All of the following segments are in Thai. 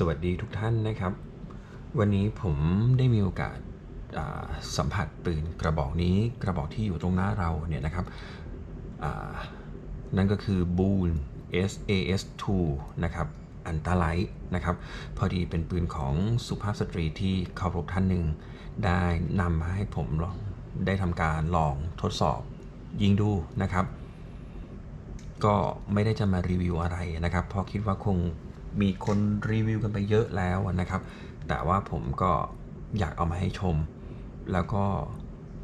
สวัสดีทุกท่านนะครับ วันนี้ผมได้มีโอกาสาสัมผัสปืนกระบอกนี้กระบอกที่อยู่ตรงหน้าเราเนี่ยนะครับนั่นก็คือ Boon SAS2 นะครับอันตาไลท์นะครับ พอดีเป็นปืนของสุภาพสตรีที่เคารพท่านหนึ่ง ได้นำมาให้ผมลองได้ทำการลองทดสอบยิงดูนะครับ ก็ไม่ได้จะมารีวิวอะไรนะครับ เพราะคิดว่าคง มีคนรีวิวกันไปเยอะแล้วนะครับ แต่ว่าผมก็อยากเอามาให้ชม แล้วก็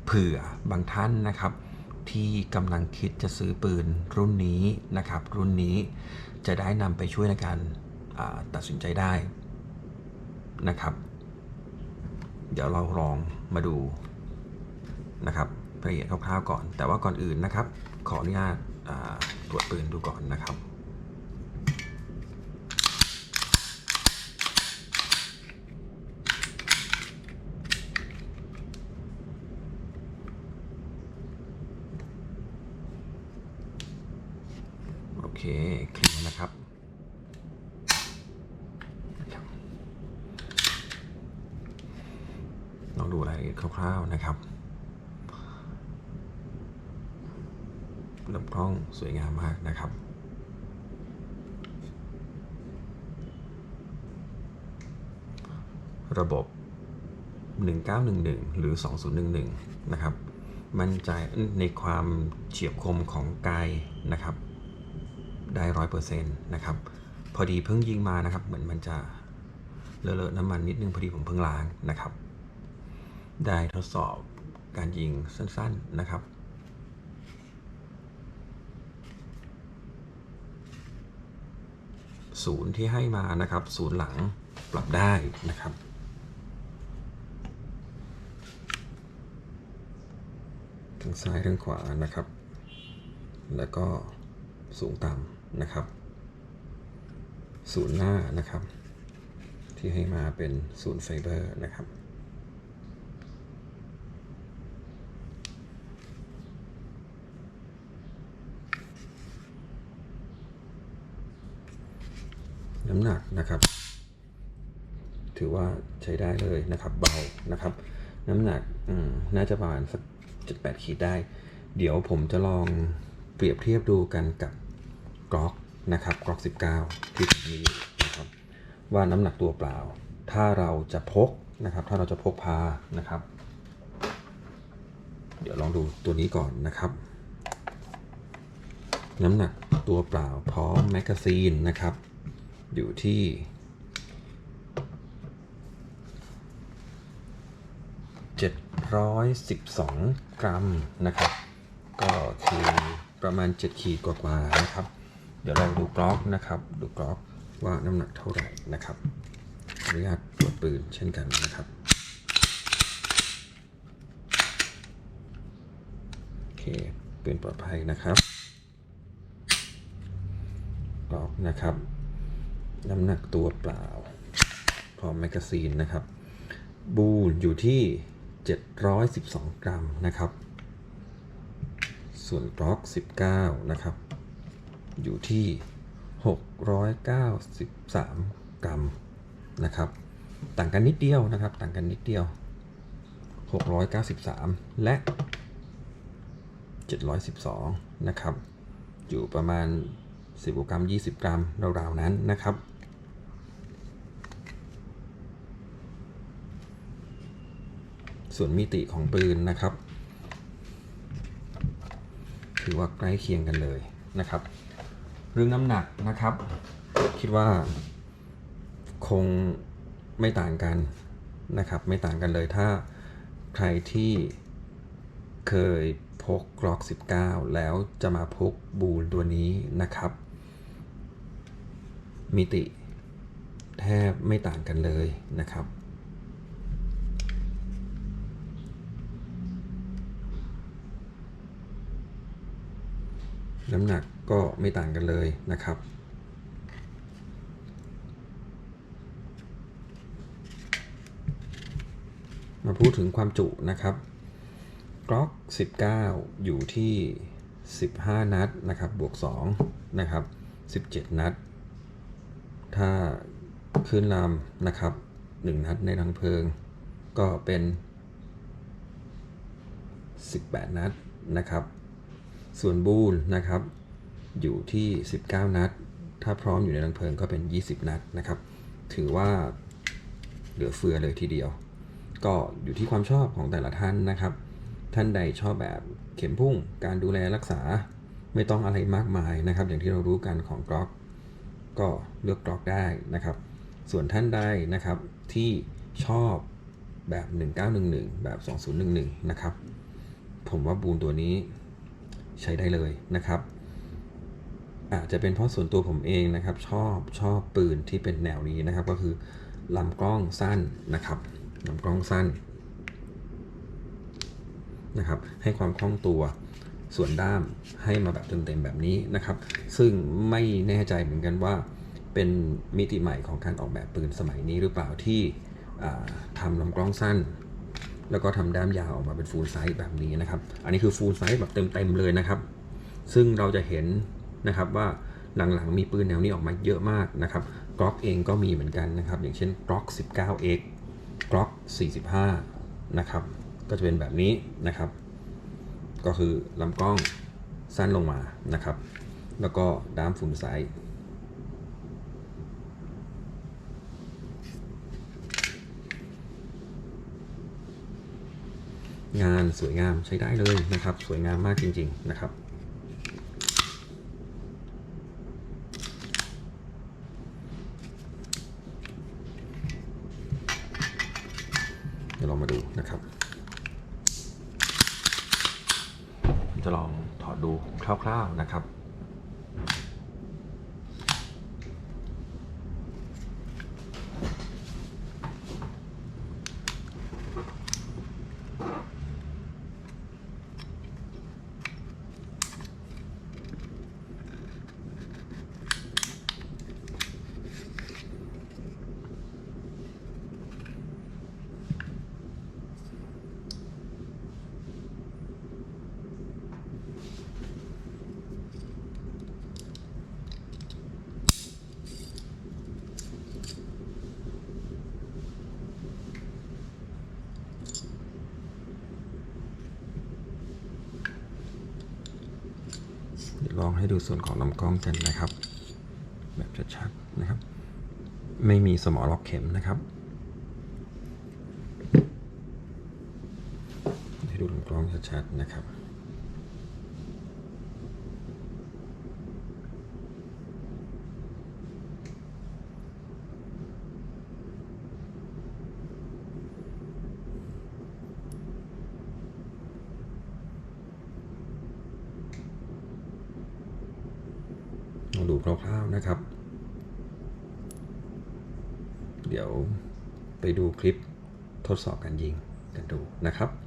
เผื่อบางท่านนะครับ ที่กำลังคิดจะซื้อปืนรุ่นนี้นะครับ รุ่นนี้จะได้นำไปช่วยในการตัดสินใจได้นะครับ เดี๋ยวเราลองมาดูนะครับรายละเอียดคร่าวๆก่อน แต่ว่าก่อนอื่นนะครับ ขออนุญาตตรวจปืนดูก่อนนะครับ โอ เคคลีนนะครับ ลองดูรายละเอียดคร่าวๆนะครับลำกล้องสวยงามมากนะครับระบบ 1911 หรือ 2011 นะครับ มั่นใจในความเฉียบคมของไกลนะครับ ได้ร้อยเปอร์เซ็นต์นะครับ พอดีเพิ่งยิงมานะครับ เหมือนมันจะเลอะๆน้ำมันนิดนึงพอดีผมเพิ่งล้างนะครับ ได้ทดสอบการยิงสั้น ๆนะครับศูนย์ที่ให้มานะครับศูนย์หลังปรับได้นะครับ ทั้งซ้ายทั้งขวานะครับ แล้วก็สูงต่ำ นะครับศูนย์หน้านะครับ ที่ให้มาเป็นศูนย์ไฟเบอร์นะครับน้ำหนักนะครับ ถือว่าใช้ได้เลยนะครับ เบานะครับ น้ำหนักน่าจะประมาณสัก 7-8 ขีดได้ เดี๋ยวผมจะลองเปรียบเทียบดูกันกับ กล็อกนะครับกล็อก 19 ที่ผมมีอยู่นะครับว่าน้ำหนักตัวเปล่า ถ้าเราจะพกนะครับถ้าเราจะพกพานะครับ เดี๋ยวลองดูตัวนี้ก่อนนะครับ น้ำหนักตัวเปล่าพร้อมแมกกาซีนนะครับ อยู่ที่712กรัมนะครับ ก็คือประมาณ 7 ขีดกว่าๆนะครับ เดี๋ยวลองดูกรอกนะครับ ดูกรอกว่าน้ำหนักเท่าไหร่นะครับอนุญาตตรวจปืนเช่นกันนะครับโอเคปืนปลอดภัยนะครับกรอกนะครับ น้ำหนักตัวเปล่า พร้อมแมกกาซีนนะครับ บูนอยู่ที่ 712 กรัมนะครับ ส่วนกล็อก 19 นะครับ อยู่ที่ 693 กรัมนะครับ ต่างกันนิดเดียวนะครับ ต่างกันนิดเดียว 693 และ 712 นะครับ อยู่ประมาณ 10 กรัม 20 กรัมราวๆนั้นนะครับส่วนมิติของปืนนะครับ ถือว่าใกล้เคียงกันเลยนะครับ เรื่องน้ำหนักนะครับ คิดว่าคงไม่ต่างกันนะครับ ไม่ต่างกันเลยถ้าใครที่เคยพกกล็อก 19 แล้วจะมาพกบูนตัวนี้นะครับ มิติแทบไม่ต่างกันเลยนะครับ น้ำหนักก็ไม่ต่างกันเลยนะครับ มาพูดถึงความจุนะครับกล็อก 19 อยู่ที่ 15 นัดนะครับ บวก 2 นะครับ 17 นัด ถ้าขึ้นลำนะครับหนึ่งนัดในรังเพลิง ก็เป็น 18 นัดนะครับ ส่วนบูลนะครับ อยู่ที่ 19 นัด ถ้าพร้อมอยู่ในรังเพลิงก็เป็น 20 นัดนะครับ ถือว่าเหลือเฟือเลยทีเดียว ก็อยู่ที่ความชอบของแต่ละท่านนะครับ ท่านใดชอบแบบเข็มพุ่ง การดูแลรักษาไม่ต้องอะไรมากมายนะครับ อย่างที่เรารู้กันของกรอก ก็เลือกกรอกได้นะครับ ส่วนท่านใดนะครับที่ชอบแบบ 1911 แบบ 2011 นะครับ ผมว่าบูนตัวนี้ ใช้ได้เลยนะครับ อาจจะเป็นเพราะส่วนตัวผมเองนะครับ ชอบชอบปืนที่เป็นแนวนี้นะครับ ก็คือลำกล้องสั้นนะครับลำกล้องสั้นนะครับ ให้ความคล่องตัวส่วนด้ามให้มาแบบเต็มๆแบบนี้นะครับ ซึ่งไม่แน่ใจเหมือนกันว่าเป็นมิติใหม่ของการออกแบบปืนสมัยนี้หรือเปล่าที่ทำลำกล้องสั้น แล้วก็ทำด้ามยาวออกมาเป็นฟูลไซส์แบบนี้นะครับ อันนี้คือฟูลไซส์แบบเต็มๆเลยนะครับ ซึ่งเราจะเห็นนะครับว่าหลังๆ มีปืนแนวนี้ออกมาเยอะมากนะครับกล็อกเองก็มีเหมือนกันนะครับ อย่างเช่นกล็อก 19x กล็อก45 นะครับ ก็จะเป็นแบบนี้นะครับ ก็คือลำกล้องสั้นลงมานะครับ แล้วก็ด้ามฟูลไซส์ งานสวยงามใช้ได้เลยนะครับ สวยงามมากจริง ๆ นะครับเดี๋ยวลองมาดูนะครับจะลองถอดดูคร่าวๆนะครับ ลองให้ดูส่วนของลำกล้องกันนะครับ แบบชัดๆนะครับ ไม่มีสมอล็อกเข็มนะครับ ให้ดูลำกล้องชัดๆนะครับ คร่าวๆนะครับ เดี๋ยวไปดูคลิปทดสอบการยิงกันดูนะครับ